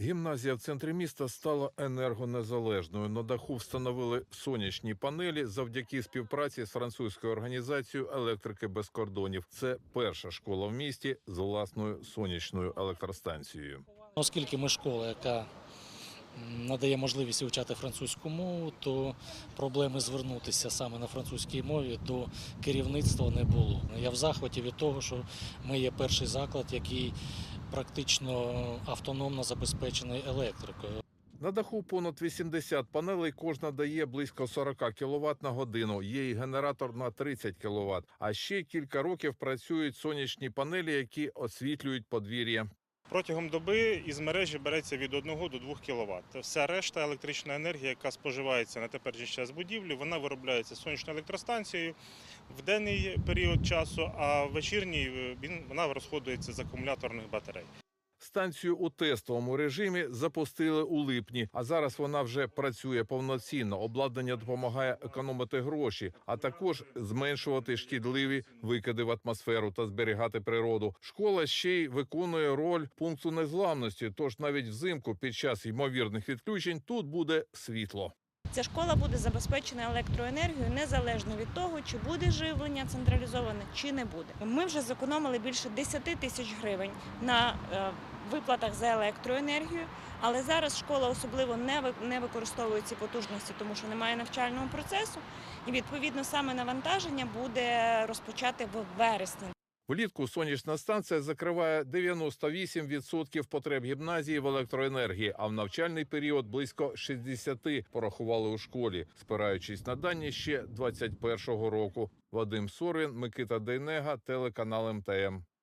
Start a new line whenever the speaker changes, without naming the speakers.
Гімназія в центрі міста стала енергонезалежною. На даху встановили сонячні панелі завдяки співпраці з французькою організацією електрики без кордонів. Це перша школа в місті з власною сонячною електростанцією.
Оскільки ми школа, яка надає можливість вивчати французьку мову, то проблеми звернутися саме на французькій мові до керівництва не було. Я в захваті від того, що ми є перший заклад, який практично автономно забезпечений електрикою.
На даху понад 80 панелей, кожна дає близько 40 кВт на годину. Є і генератор на 30 кВт. А ще кілька років працюють сонячні панелі, які освітлюють подвір'я.
Протягом доби із мережі береться від 1 до 2 кВт. Вся решта електрична енергія, яка споживається на теперішній час будівлі, вона виробляється сонячною електростанцією в денний період часу, а в вечірній е, вона розходується з акумуляторних батарей.
Станцію у тестовому режимі запустили у липні, а зараз вона вже працює повноцінно. Обладнання допомагає економити гроші, а також зменшувати шкідливі викиди в атмосферу та зберігати природу. Школа ще й виконує роль пункту незламності. Тож навіть взимку під час ймовірних відключень тут буде світло.
Ця школа буде забезпечена електроенергією незалежно від того, чи буде живлення централізоване, чи не буде. Ми вже зекономили більше 10 тисяч гривень на е, виплатах за електроенергію, але зараз школа особливо не ви- не використовує ці потужності, тому що немає навчального процесу, і відповідно саме навантаження буде розпочати в вересні.
Влітку сонячна станція закриває 98% потреб гімназії в електроенергії, а в навчальний період близько 60 порахували у школі, спираючись на дані ще 21-го року. Вадим Сорин, Микита Дейнега, телеканал МТМ.